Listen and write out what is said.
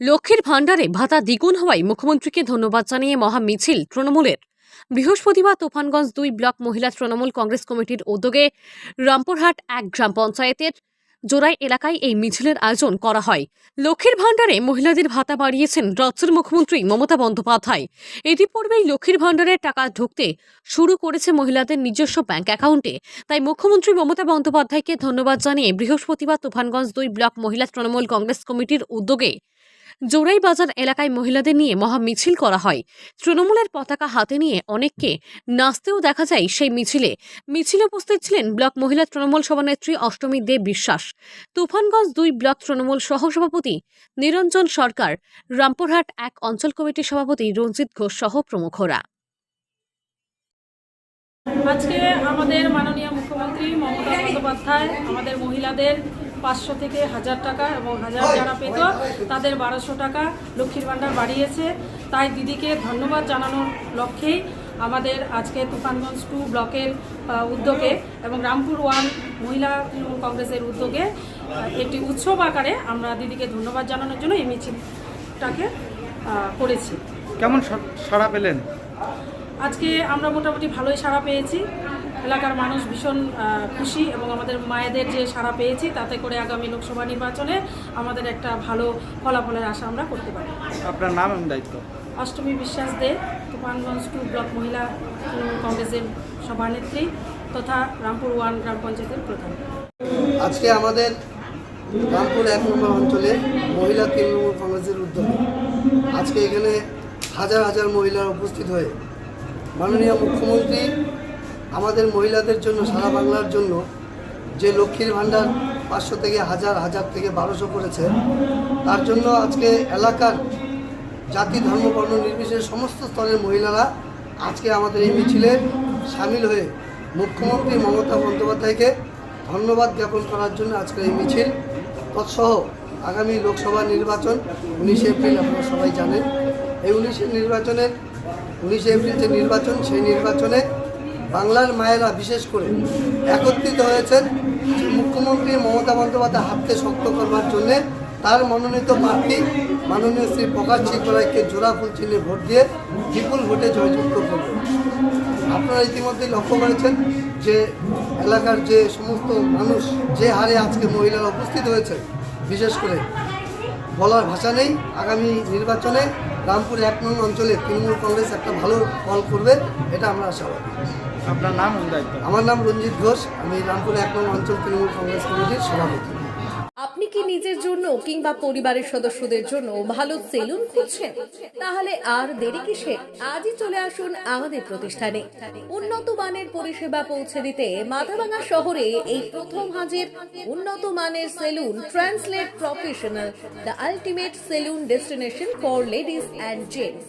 লক্ষ্মীর ভাণ্ডারে ভাতা দ্বিগুণ হওয়ায় মুখ্যমন্ত্রীকে ধন্যবাদ জানিয়ে মহা মিছিল তৃণমূলের। বৃহস্পতিবার তুফানগঞ্জ দুই ব্লক মহিলা তৃণমূল কংগ্রেস কমিটির উদ্যোগে রামপুরহাট এক গ্রাম পঞ্চায়েতের জোড়াই এলাকায় এই মিছিলের আয়োজন করা হয়। লক্ষ্মীর ভাণ্ডারে মহিলাদের ভাতা বাড়িয়েছেন রাজ্যের মুখ্যমন্ত্রী মমতা বন্দ্যোপাধ্যায়। ইতিপূর্বেই লক্ষ্মীর ভাণ্ডারে টাকা ঢুকতে শুরু করেছে মহিলাদের নিজস্ব ব্যাংক অ্যাকাউন্টে। তাই মুখ্যমন্ত্রী মমতা বন্দ্যোপাধ্যায়কে ধন্যবাদ জানিয়ে বৃহস্পতিবার তুফানগঞ্জ দুই ব্লক মহিলা তৃণমূল কংগ্রেস কমিটির উদ্যোগে জোরাই বাজার এলাকায় মহিলাদের নিয়ে মহা মিছিল করা হয়। তৃণমূলের পতাকা হাতে নিয়ে অনেককে নাচতেও দেখা যায় সেই মিছিলে। মিছিলে উপস্থিত ছিলেন ব্লক মহিলা তৃণমূল সভানেত্রী অষ্টমী দেব বিশ্বাস। তুফানগঞ্জ দুই ব্লক তৃণমূল সহসভাপতি নিরঞ্জন সরকার, রামপুরহাট এক অঞ্চল কমিটির সভাপতি রঞ্জিত ঘোষ সহ প্রমুখরা। আজকে আমাদের মাননীয় মুখ্যমন্ত্রী মমতা বন্দ্যোপাধ্যায়, আমাদের মহিলাদের পাঁচশো থেকে হাজার টাকা এবং হাজার যারা পেত তাদের বারোশো টাকা লক্ষ্মীর ভাণ্ডার বাড়িয়েছে। তাই দিদিকে ধন্যবাদ জানানোর লক্ষ্যেই আমাদের আজকে তুফানগঞ্জ টু ব্লকের উদ্যোগে এবং রামপুর ওয়ান মহিলা তৃণমূল কংগ্রেসের উদ্যোগে একটি উৎসব আকারে আমরা দিদিকে ধন্যবাদ জানানোর জন্য এই মিছিলটাকে করেছি। কেমন সাড়া পেলেন? আজকে আমরা মোটামুটি ভালোই সাড়া পেয়েছি। এলাকার মানুষ ভীষণ খুশি এবং আমাদের মায়েদের যে সাড়া পেয়েছি তাতে করে আগামী লোকসভা নির্বাচনে আমাদের একটা ভালো ফলাফলের আশা আমরা করতে পারি। আপনার নাম এবং দায়িত্ব? অষ্টমী বিশ্বাস দে তুফানগঞ্জ টু ব্লক মহিলা তৃণমূল কংগ্রেসের সভানেত্রী তথা রামপুর ওয়ান গ্রাম পঞ্চায়েতের প্রধান। আজকে আমাদের রামপুর এক নম্বর অঞ্চলে মহিলা তৃণমূল কংগ্রেসের উদ্যোগে আজকে এখানে হাজার হাজার মহিলারা উপস্থিত হয়ে মাননীয় মুখ্যমন্ত্রী আমাদের মহিলাদের জন্য, সারা বাংলার জন্য যে লক্ষ্মীর ভাণ্ডার পাঁচশো থেকে হাজার হাজার থেকে বারোশো করেছে, তার জন্য আজকে এলাকার জাতি, ধর্ম, বর্ণ নির্বিশেষে সমস্ত স্তরের মহিলারা আজকে আমাদের এই মিছিলে সামিল হয়ে মুখ্যমন্ত্রী মমতা বন্দ্যোপাধ্যায়কে ধন্যবাদ জ্ঞাপন করার জন্য আজকের এই মিছিল। তৎসহ আগামী লোকসভা নির্বাচন উনিশে এপ্রিল, আপনারা সবাই জানেন। এই উনিশে নির্বাচনের, উনিশে এপ্রিল যে নির্বাচন, সেই নির্বাচনে বাংলার মায়েরা বিশেষ করে একত্রিত হয়েছেন মুখ্যমন্ত্রী মমতা বন্দ্যোপাধ্যায় হাতকে শক্ত করবার জন্যে। তার মনোনীত প্রার্থী মাননীয় শ্রী প্রকাশ চিত্রায়কে জোড়া ফুল চিহ্নে ভোট দিয়ে বিপুল ভোটে জয়যুক্ত করবেন আপনারা ইতিমধ্যে লক্ষ্য করেছেন যে এলাকার যে সমস্ত মানুষ যে হারে আজকে মহিলারা উপস্থিত হয়েছে, বিশেষ করে বলার ভাষা নেই, আগামী নির্বাচনে রামপুর এক নং অঞ্চলে তৃণমূল কংগ্রেস একটা ভালো ফল করবে, এটা আমরা আশাবাদী। আপনার নাম আমার নাম রঞ্জিত ঘোষ আমি রামপুর এক নং অঞ্চল তৃণমূল কংগ্রেস কমিটির সভাপতি। আপনি কি নিজের জন্য কিংবা পরিবারের সদস্যদের জন্য ভালো সেলুন খুঁজছেন? তাহলে আর দেরি কিসে? আজই চলে আসুন আমাদের প্রতিষ্ঠানে। উন্নত মানের পরিষেবা পৌঁছে দিতে মাথাভাঙা শহরে এই প্রথম হাজির উন্নত মানের salon translate professional the ultimate salon destination for ladies and gents.